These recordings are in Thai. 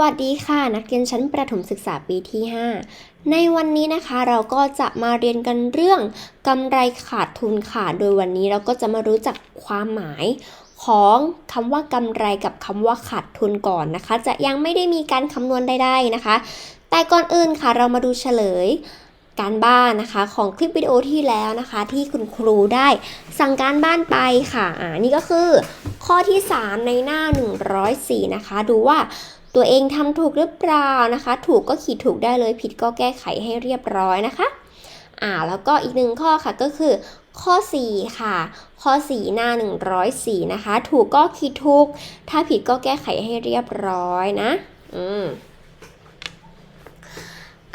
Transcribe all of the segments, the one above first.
วัสดีค่ะ นักเรียนชั้นประถมศึกษาปีที่ 5 ในวันนี้นะคะเราก็จะมาเรียนกันเรื่องกำไรขาดทุนค่ะ โดยวันนี้เราก็จะมารู้จักความหมายของคำว่ากำไรกับคำว่าขาดทุนก่อนนะคะ จะยังไม่ได้มีการคำนวณใดๆนะคะ แต่ก่อนอื่นค่ะเรามาดูเฉลยการบ้านนะคะของคลิปวิดีโอที่แล้วนะคะ ที่คุณครูได้สั่งการบ้านไปค่ะอ่านี่ก็คือข้อที่ 3 ในหน้า 104 นะคะ ดูว่า ตัวเองทำถูกหรือเปล่านะคะ ถูกก็ขีดถูกได้เลยผิดก็แก้ไขให้เรียบร้อยนะคะอ่าแล้วก็อีกหนึ่งข้อค่ะก็คือข้อ 4 ค่ะ ข้อ 4 หน้า 104 นะคะ ถูกก็ขีดถูก ถ้าผิดก็แก้ไขให้เรียบร้อยนะอืม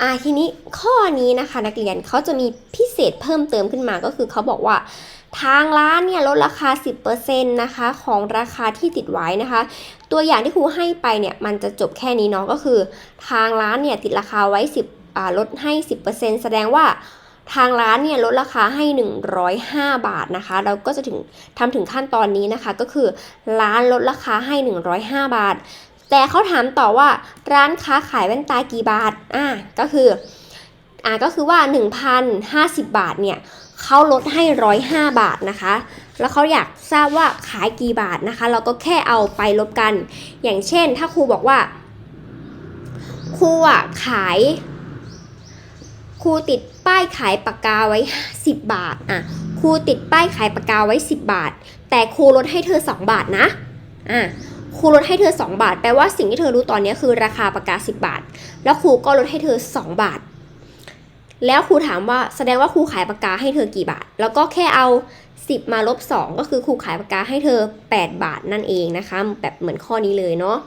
อ่าทีนี้ข้อนี้นะคะ นักเรียนเขาจะมีพิเศษเพิ่มเติมขึ้นมาก็คือเขาบอกว่า ทางร้านเนี่ยลดราคา 10%นะคะของราคาที่ติดไว้นะคะ ตัวอย่างที่ครูให้ไปเนี่ยมันจะจบแค่นี้เนาะก็คือ ทางร้านเนี่ยติดราคาไว้ 10ลดให้ 10%แสดงว่าทางร้านเนี่ยลดราคาให้ 105 บาทนะคะ เราก็จะถึงทำถึงขั้นตอนนี้นะคะ ก็คือร้านลดราคาให้ 105 บาท แต่เขาถามต่อว่าร้านค้าขายแว่นตากี่บาทอ่าก็คืออ่าก็คือว่า 1,050 บาทเนี่ย เขาลดให้ 105 บาทนะคะ แล้วเขาอยากทราบว่าขายกี่บาทนะคะ เราก็แค่เอาไปลบกัน อย่างเช่น ถ้าครูบอกว่า ครูอะขาย ครูติดป้ายขายปากกาไว้ 10 บาทอะครูติดป้ายขายปากกาไว้ 10 บาท แต่ครูลดให้เธอ 2 บาทนะอะครูลดให้เธอ 2 บาท แปลว่าสิ่งที่เธอรู้ตอนนี้คือราคาปากกา 10 บาท แล้วครูก็ลดให้เธอ 2 บาท แล้วครูถามว่าแสดงว่าครูขายปากกาให้เธอกี่บาท แล้วก็แค่เอา 10 มาลบ 2 ก็คือครูขายปากกาให้เธอ 8 บาทนั่นเองนะคะ แบบเหมือนข้อนี้เลยเนาะ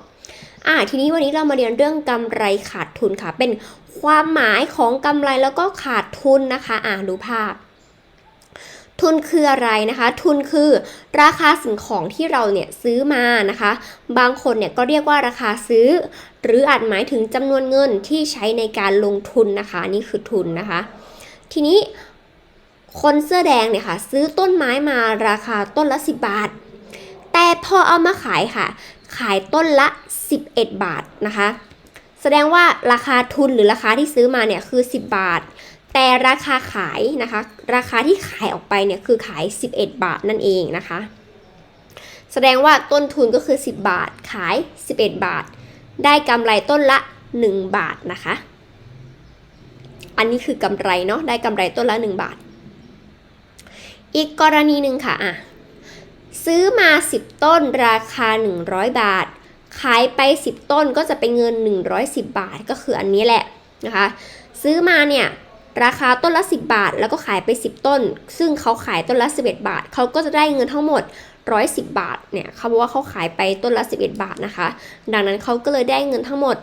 อ่าทีนี้วันนี้เรามาเรียนเรื่องกำไรขาดทุนค่ะ เป็นความหมายของกำไรแล้วก็ขาดทุนนะคะ อ่าดูภาพ ทุนคืออะไรนะคะ ทุนคือราคาสิ่งของที่เราเนี่ยซื้อมานะคะ บางคนเนี่ยก็เรียกว่าราคาซื้อ หรืออาจหมายถึงจำนวนเงินที่ใช้ในการลงทุนนะคะนี่คือทุนนะคะ ทีนี้คนเสื้อแดงเนี่ยค่ะซื้อต้นไม้มาราคาต้นละ 10 บาท แต่พอเอามาขายค่ะ ขายต้นละ 11 บาทนะคะ แสดงว่าราคาทุนหรือราคาที่ซื้อมาเนี่ยคือ 10 บาท แต่ราคาขายนะคะ ราคาที่ขายออกไปเนี่ยคือขาย 11 บาทนั่นเองนะคะ แสดงว่าต้นทุนก็คือ 10 บาทขาย 11 บาท ได้กำไรต้นละ 1 บาทนะคะ อันนี้คือกำไรเนาะได้กำไรต้นละ 1 บาท อีกกรณีหนึ่งค่ะอะ ซื้อมา 10 ต้นราคา 100 บาท ขายไป 10 ต้นก็จะเป็นเงิน 110 บาทก็คืออันนี้แหละนะคะ ซื้อมาเนี่ยราคาต้นละ 10 บาท แล้วก็ขายไป 10 ต้น ซึ่งเขาขายต้นละ 11 บาท เขาก็จะได้เงินทั้งหมด 110 บาทเนี่ยเขาบอกว่าเขาขายไปต้นละ 11 บาทนะคะ ดังนั้นเขาก็เลยได้เงินทั้งหมด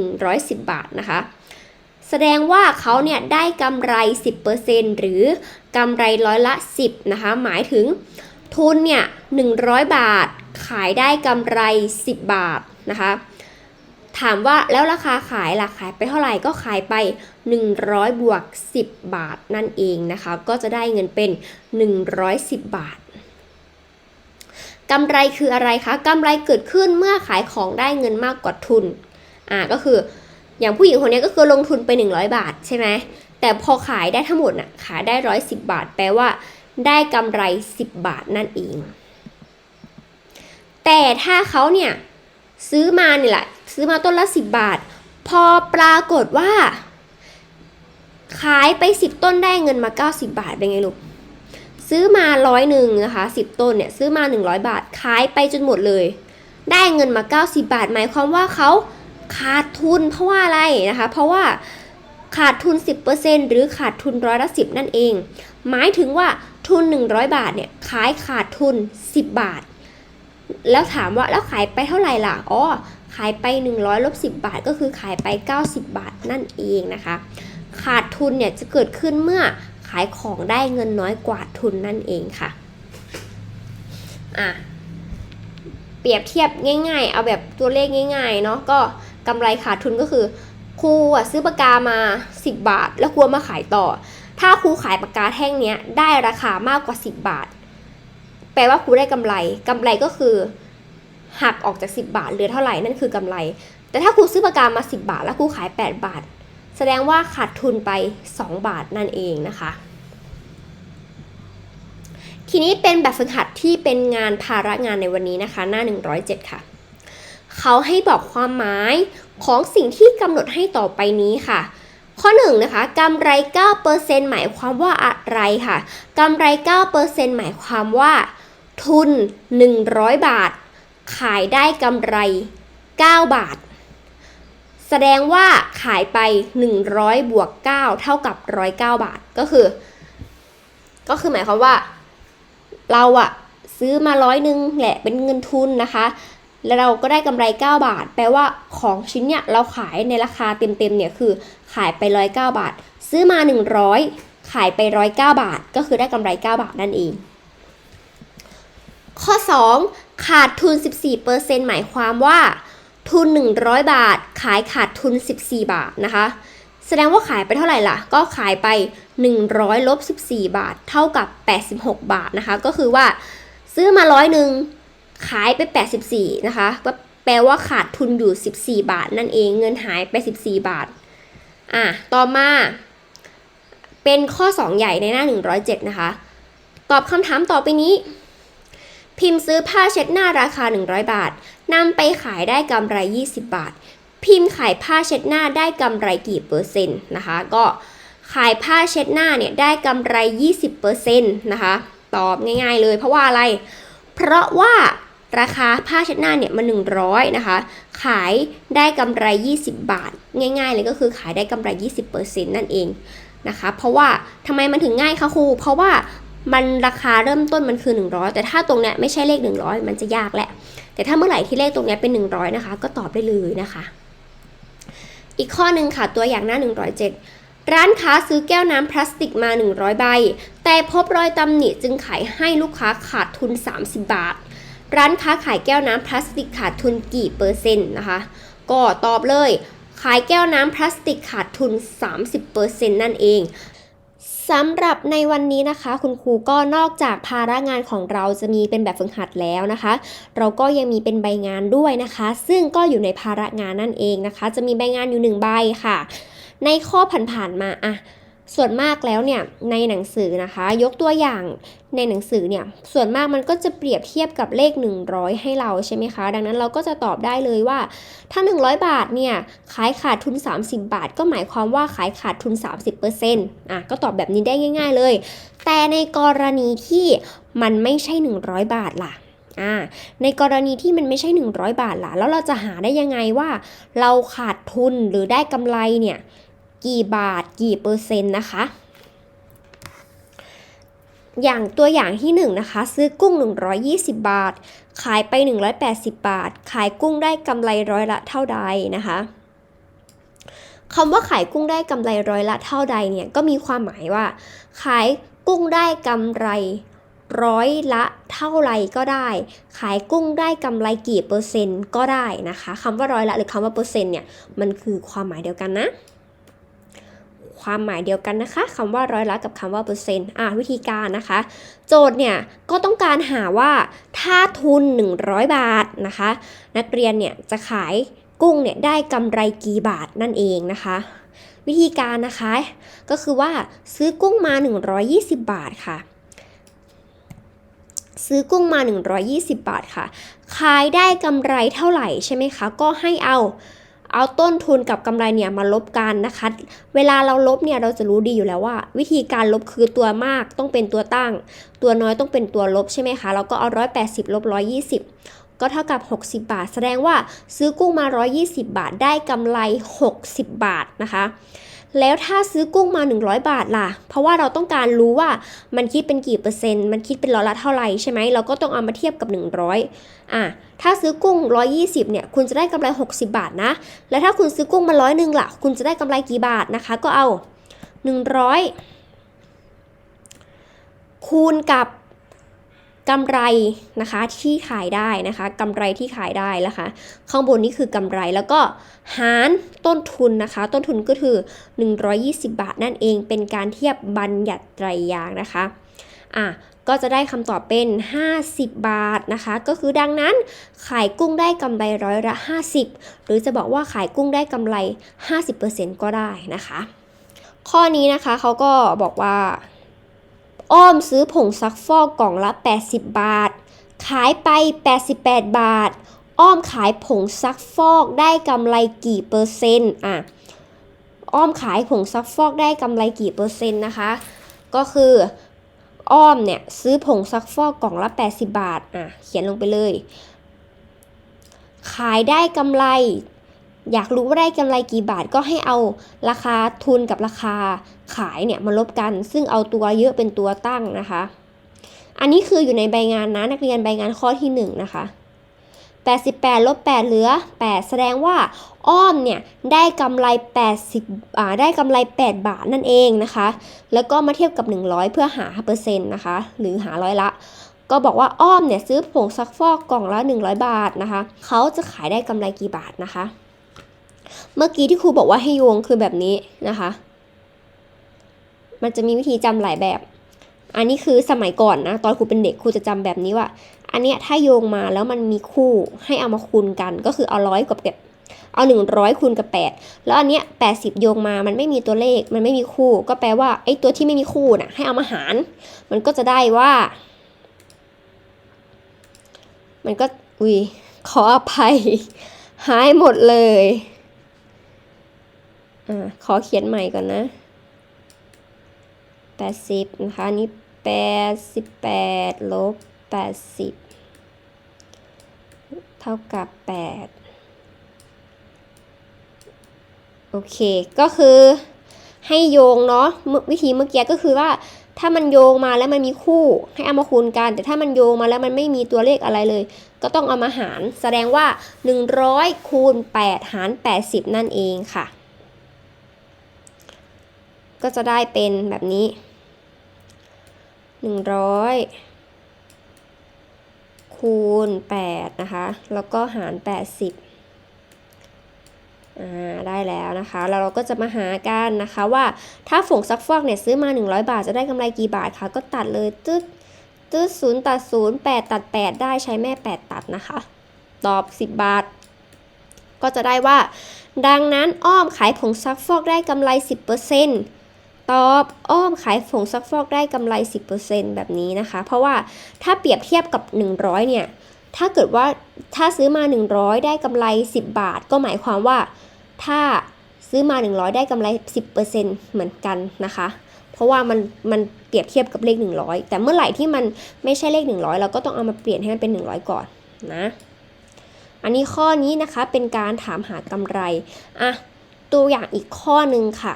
110 บาทนะคะ แสดงว่าเขาเนี่ยได้กำไร 10%หรือกำไรร้อยละ 10นะคะ หมายถึงทุนเนี่ย 100 บาท ขายได้กำไร 10 บาทนะคะ ถามว่าแล้วราคาขายล่ะขายไปเท่าไหร่ก็ขายไป 100 บวก 10 บาทนั่นเองนะคะ ก็จะได้เงินเป็น 110 บาท กำไรคืออะไรคะกำไรเกิดขึ้นเมื่อขายของได้เงินมากกว่าทุนอ่าก็คืออย่างผู้หญิงคนนี้ก็คือลงทุนไป 100 บาทใช่ไหมแต่พอขายได้ทั้งหมดน่ะขายได้ 110 บาท แปลว่า ได้กำไร 10 บาทนั่นเอง แต่ถ้าเขาเนี่ยซื้อมาเนี่ยแหละซื้อมาต้นละ 10 บาท พอปรากฏว่า ขายไป 10 ต้นได้เงินมา 90 บาทเป็นไงลูก ซื้อมาร้อยหนึ่งนะคะ10ต้นเนี่ยซื้อมา 100 บาทขายไปจนหมดเลย ได้เงินมา 90 บาท หมายความว่าเขาขาดทุนเพราะว่าอะไรนะคะ เพราะว่าขาดทุน 10%หรือขาดทุนร้อยละ10นั่นเอง หมายถึงว่าทุน 100 บาทเนี่ยขายขาดทุน 10 บาท แล้วถามว่าแล้วขายไปเท่าไหร่ล่ะอ๋อขายไป 100ลบ10 บาท ก็คือขายไป 90 บาทนั่นเองนะคะ ขาดทุนเนี่ยจะเกิดขึ้นเมื่อายของได้เงินน้อยกว่าทุนนั่นเองค่ะอะเปรียบเทียบง่าย ๆ เอาแบบตัวเลขง่าย ๆ เนาะก็กำไรขาดทุนก็คือครูอะซื้อปากกามา 10 บาท แล้วครูมาขายต่อ ถ้าครูขายปากกาแท่งเนี้ยได้ราคามากกว่า 10 บาท แปลว่าครูได้กำไรกำไรก็คือหักออกจาก 10 บาทเหลือเท่าไหร่นั่นคือกำไร แต่ถ้าครูซื้อปากกามา 10 บาท แล้วครูขาย 8 บาท แสดงว่าขาดทุนไป 2 บาทนั่นเองนะคะ ทีนี้เป็นแบบฝึกหัดที่เป็นงานภาระงานในวันนี้นะคะ หน้า 107 ค่ะ เขาให้บอกความหมายของสิ่งที่กำหนดให้ต่อไปนี้ค่ะข้อ1นะคะกำไร 9%หมายความว่าอะไรค่ะกำไร 9%หมายความว่า ทุน 100 บาท ขายได้กำไร 9 บาท ดงว่าขายไป 100 บวก 9 เท่ากับ 109 บาท ก็คือ ก็คือหมายความว่า เราอะซื้อมาร้อยหนึ่งแหละเป็นเงินทุนนะคะ แล้วเราก็ได้กำไร 9 บาท แปลว่าของชิ้นเนี่ยเราขายในราคาเต็มๆเนี่ยคือขายไป 109 บาท ซื้อมา 100 ขายไป 109 บาท ก็คือได้กำไร 9 บาทนั่นเอง ข้อ 2 ขาดทุน 14%หมายความว่า ทุน 100 บาท ขายขาดทุน 14 บาทนะคะ แสดงว่าขายไปเท่าไหร่ล่ะ ก็ขายไป 100ลบ14 บาท เท่ากับ 86 บาทนะคะ ก็คือว่าซื้อมาร้อยหนึ่งขายไป 84 นะคะ ก็แปลว่าขาดทุนอยู่ 14 บาท นั่นเองเงินหายไป 14 บาท อะ ต่อมา เป็นข้อ 2 ใหญ่ในหน้า 107 นะคะ ตอบคำถามต่อไปนี้ พิมพ์ซื้อผ้าเช็ดหน้าราคา 100 บาท นำไปขายได้กำไร 20 บาท พิมพ์ขายผ้าเช็ดหน้าได้กำไรกี่เปอร์เซ็นต์นะคะ ก็ขายผ้าเช็ดหน้าเนี่ยได้กำไร 20%นะคะ ตอบง่ายๆเลยเพราะว่าอะไร เพราะว่าราคาผ้าเช็ดหน้าเนี่ยมัน100 นะคะ ขายได้กำไร 20 บาท ง่าย ๆ เลยก็คือขายได้กำไร 20%นั่นเองนะคะ เพราะว่าทำไมมันถึงง่ายคะครู เพราะว่ามันราคาเริ่มต้นมันคือ 100 แต่ถ้าตรงเนี้ยไม่ใช่เลข 100 มันจะยากแหละ แต่ถ้าเมื่อไหร่ที่เลขตรงนี้เป็น 100 นะคะ ก็ตอบได้เลยนะคะ อีกข้อหนึ่งค่ะตัวอย่างหน้า 107 ร้านค้าซื้อแก้วน้ำพลาสติกมา 100 ใบ แต่พบรอยตำหนิจึงขายให้ลูกค้าขาดทุน 30 บาท ร้านค้าขายแก้วน้ำพลาสติกขาดทุนกี่เปอร์เซ็นต์นะคะ ก็ตอบเลยขายแก้วน้ำพลาสติกขาดทุน 30%นั่นเอง สำหรับในวันนี้นะคะ คุณครูก็นอกจากภาระงานของเราจะมีเป็นแบบฝึกหัดแล้วนะคะ เราก็ยังมีเป็นใบงานด้วยนะคะ ซึ่งก็อยู่ในภาระงานนั่นเองนะคะ จะมีใบงานอยู่หนึ่งใบค่ะ ในข้อผ่านๆมาอะ ส่วนมากแล้วเนี่ยในหนังสือนะคะ ยกตัวอย่างในหนังสือเนี่ยส่วนมากมันก็จะเปรียบเทียบกับเลข 100 ให้เราใช่ไหมคะ ดังนั้นเราก็จะตอบได้เลยว่า ถ้า 100 บาทเนี่ยขายขาดทุน 30 บาท ก็หมายความว่าขายขาดทุน 30%อะก็ตอบแบบนี้ได้ง่าย ๆเลย แต่ในกรณีที่มันไม่ใช่ 100 บาทล่ะอ่าในกรณีที่มันไม่ใช่ 100 บาทล่ะแล้วเราจะหาได้ยังไงว่า เราขาดทุนหรือได้กำไรเนี่ย กี่บาทกี่เปอร์เซ็นต์นะคะ อย่างตัวอย่างที่1นงนะคะซื้อกุ้ง 120 บาท ขายไป 180 บาท ขายกุ้งได้กำไรร้อยละเท่าใดนะคะคำว่าขายกุ้งได้กำไรร้อยละเท่าใดเนี่ยก็มีความหมายว่า ขายกุ้งได้กำไรร้อยละเท่าไรก็ได้ ขายกุ้งได้กำไรกี่เปอร์เซ็นต์ก็ได้นะคะคำว่าร้อยละหรือคำว่าเปอร์เซ็นต์เนี่ยมันคือความหมายเดียวกันนะ ความหมายเดียวกันนะคะคำว่าร้อยละกับคำว่าเปอร์เซ็นต์อะวิธีการนะคะ โจทย์เนี่ยก็ต้องการหาว่าถ้าทุน 100 บาทนะคะ นักเรียนเนี่ยจะขายกุ้งเนี่ยได้กำไรกี่บาทนั่นเองนะคะ วิธีการนะคะ ก็คือว่าซื้อกุ้งมา 120 บาทค่ะ ซื้อกุ้งมา 120 บาทค่ะ ขายได้กำไรเท่าไหร่ใช่ไหมคะ ก็ให้เอา เอาต้นทุนกับกำไรเนี่ยมาลบกันนะคะ เวลาเราลบเนี่ยเราจะรู้ดีอยู่แล้วว่า วิธีการลบคือตัวมากต้องเป็นตัวตั้ง ตัวน้อยต้องเป็นตัวลบใช่ไหมคะเราก็เอา 180ลบ120 ก็เท่ากับ 60 บาท แสดงว่าซื้อกุ้งมา 120 บาทได้กำไร 60 บาทนะคะ แล้วถ้าซื้อกุ้งมา 100 บาทล่ะ เพราะว่าเราต้องการรู้ว่ามันคิดเป็นกี่เปอร์เซ็นต์ มันคิดเป็นร้อยละเท่าไหร่ใช่ไหม เราก็ต้องเอามาเทียบกับ 100 อะ ถ้าซื้อกุ้ง 120 เนี่ย คุณจะได้กำไร 60 บาทนะ แล้วถ้าคุณซื้อกุ้งมาร้อยหนึ่งล่ะ คุณจะได้กำไรกี่บาทนะคะ ก็เอา 100 คูณกับ กำไรนะคะที่ขายได้นะคะกำไรที่ขายได้นะคะ ข้างบนนี้คือกำไรแล้วก็หารต้นทุนนะคะ ต้นทุนก็คือ 120 บาทนั่นเองเป็นการเทียบบัญญัติไตรยางนะคะอะก็จะได้คำตอบเป็น 50 บาทนะคะ ก็คือดังนั้นขายกุ้งได้กำไรร้อยละ 50 หรือจะบอกว่าขายกุ้งได้กำไร 50%ก็ได้นะคะ ข้อนี้นะคะเขาก็บอกว่า อ้อมซื้อผงซักฟอกกล่องละ 80 บาท ขายไป 88 บาท อ้อมขายผงซักฟอกได้กำไรกี่เปอร์เซ็นต์อะอ้อมขายผงซักฟอกได้กำไรกี่เปอร์เซ็นต์นะคะ ก็คืออ้อมเนี่ยซื้อผงซักฟอกกล่องละ 80 บาทอะเขียนลงไปเลย ขายได้กำไร อยากรู้ว่าได้กำไรกี่บาทก็ให้เอาราคาทุนกับราคาขายเนี่ยมาลบกัน ซึ่งเอาตัวเยอะเป็นตัวตั้งนะคะ อันนี้คืออยู่ในใบงานนะนักเรียนใบงานข้อที่1นะคะ88ลบ8เหลือ 8 แสดงว่าอ้อมเนี่ยได้กำไร 80อ่าได้กำไร 8 บาทนั่นเองนะคะ แล้วก็มาเทียบกับ 100 เพื่อหาเปอร์เซ็นต์นะคะ หรือหาร้อยละ ก็บอกว่าอ้อมเนี่ยซื้อผงซักฟอกกล่องละ 100 บาทนะคะ เขาจะขายได้กำไรกี่บาทนะคะ เมื่อกี้ที่ครูบอกว่าให้โยงคือแบบนี้นะคะ มันจะมีวิธีจำหลายแบบ อันนี้คือสมัยก่อนนะ ตอนครูเป็นเด็กครูจะจำแบบนี้ว่า อันเนี้ยถ้าโยงมาแล้วมันมีคู่ให้เอามาคูณกัน ก็คือเอาร้อยกับแบบเอาหนึ่งร้อยคูณกับแปดแล้วอันเนี้ยแปดสิบโยงมา มันไม่มีตัวเลข มันไม่มีคู่ ก็แปลว่าไอ้ตัวที่ไม่มีคู่น่ะให้เอามาหาร มันก็จะได้ว่า มันก็ อุ้ยขออภัย หายหมดเลย อ่าขอเขียนใหม่ก่อนนะแปดสิบนะคะนนี้แปดสิบแปดลบแปดสิบเท่ากับแปดโอเค ก็คือให้โยงเนาะวิธีเมื่อกี้ก็คือว่าถ้ามันโยงมาแล้วมันมีคู่ให้เอามาคูณกัน แต่ถ้ามันโยงมาแล้วมันไม่มีตัวเลขอะไรเลย ก็ต้องเอามาหาร แสดงว่า 100คูณ8หาร 80 นั่นเองค่ะ ก็จะได้เป็นแบบนี้100คูณ8นะคะ แล้วก็หาร80อ่าได้แล้วนะคะแล้วเราก็จะมาหากันนะคะว่าถ้าฝงซักฟอกเนี่ยซื้อมา 100 บาทจะได้กำไรกี่บาทคะก็ตัดเลยตึ๊ดตึ๊ดศูนย์ตัดศูนย์แปดตัด8ได้ใช้แม่8ตัดนะคะ ตอบ 10 บาท ก็จะได้ว่า ดังนั้นอ้อมขายผงซักฟอกได้กำไร 10% ตอบอ้อมขายผงซักฟอกได้กำไร 10%แบบนี้นะคะ เพราะว่าถ้าเปรียบเทียบกับ 100 เนี่ย ถ้าเกิดว่าถ้าซื้อมา 100 ได้กำไร 10 บาท ก็หมายความว่า ถ้าซื้อมา 100 ได้กำไร 10%เหมือนกันนะคะ เพราะว่ามันมันเปรียบเทียบกับเลข 100 แต่เมื่อไหร่ที่มันไม่ใช่เลข 100 เราก็ต้องเอามาเปลี่ยนให้มันเป็น 100 ก่อนนะอันนี้ข้อนี้นะคะเป็นการถามหากำไรอะตัวอย่างอีกข้อหนึ่งค่ะ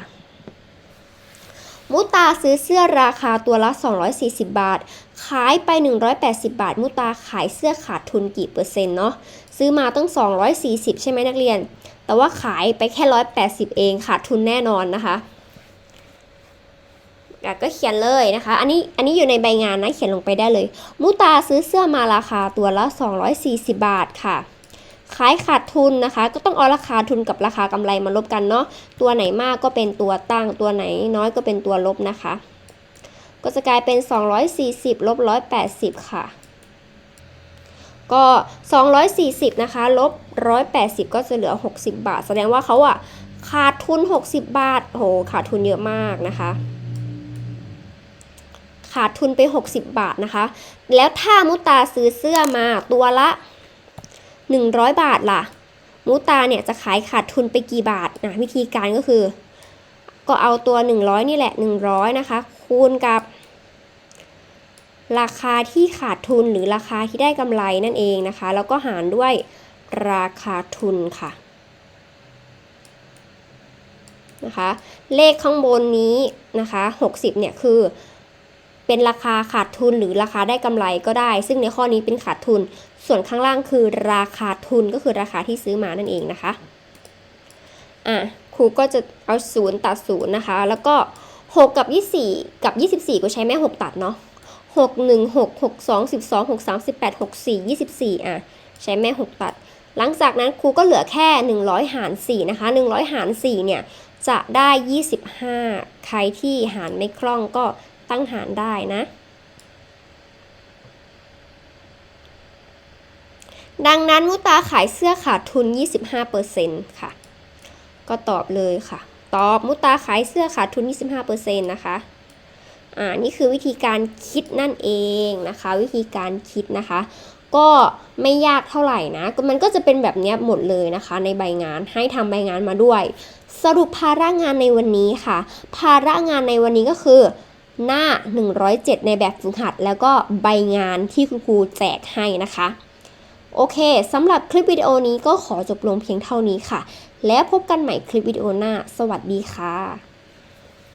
มุตาซื้อเสื้อราคาตัวละ 240 บาท ขายไป 180 บาท มุตาขายเสื้อขาดทุนกี่เปอร์เซ็นต์เนาะ ซื้อมาต้อง 240 ใช่ไหมนักเรียน แต่ว่าขายไปแค่ 180 เองขาดทุนแน่นอนนะคะอะก็เขียนเลยนะคะ อันนี้อันนี้อยู่ในใบงานนะ เขียนลงไปได้เลย มุตาซื้อเสื้อมาราคาตัวละ 240 บาทค่ะ ขายขาดทุนนะคะ ก็ต้องเอาราคาทุนกับราคากำไรมาลบกันเนาะตัวไหนมากก็เป็นตัวตั้ง ตัวไหนน้อยก็เป็นตัวลบนะคะ ก็จะกลายเป็น 240ลบ180 ค่ะ ก็ 240 นะคะลบ180 ก็จะเหลือ 60 บาท แสดงว่าเขาอะขาดทุน 60 บาทโหขาดทุนเยอะมากนะคะขาดทุนไป 60 บาทนะคะ แล้วถ้ามุตาซื้อเสื้อมาตัวละ 100 บาทล่ะมุตาเนี่ยจะขายขาดทุนไปกี่บาทนะวิธีการก็คือ ก็เอาตัว 100 นี่แหละ 100 นะคะ คูณกับ ราคาที่ขาดทุนหรือราคาที่ได้กำไรนั่นเองนะคะ แล้วก็หารด้วยราคาทุนค่ะนะคะเลขข้างบนนี้นะคะ60เนี่ยคือเป็นราคาขาดทุนหรือราคาได้กำไรก็ได้ ซึ่งในข้อนี้เป็นขาดทุน ส่วนข้างล่างคือราคาทุนก็คือราคาที่ซื้อมานั่นเองนะคะอะครูก็จะเอาศูนย์ตัดศูนย์นะคะ แล้วก็ 6 กับ 24 กับ 24 ก็ใช้แม่ 6 ตัดเนาะ6 1 6 6 2 12 6 3 18 6 4 24 อะ ใช้แม่ 6 ตัด หลังจากนั้นครูก็เหลือแค่ 100 หาร 4 นะคะ 100 หาร 4 เนี่ย จะได้ 25 ใครที่หารไม่คล่องก็ตั้งหารได้นะ ดังนั้นมุตาขายเสื้อขาดทุน 25%ค่ะ ก็ตอบเลยค่ะ ตอบมุตาขายเสื้อขาดทุน 25%นะคะอ่านี่คือวิธีการคิดนั่นเองนะคะ วิธีการคิดนะคะ ก็ไม่ยากเท่าไหร่นะ มันก็จะเป็นแบบเนี้ยหมดเลยนะคะ ในใบงานให้ทำใบงานมาด้วย สรุปภาระงานในวันนี้ค่ะ ภาระงานในวันนี้ก็คือหน้า 107 ในแบบฝึกหัด แล้วก็ใบงานที่คุณครูแจกให้นะคะ โอเคสำหรับคลิปวิดีโอนี้ก็ขอจบลงเพียงเท่านี้ค่ะ แล้วพบกันใหม่คลิปวิดีโอหน้า สวัสดีค่ะ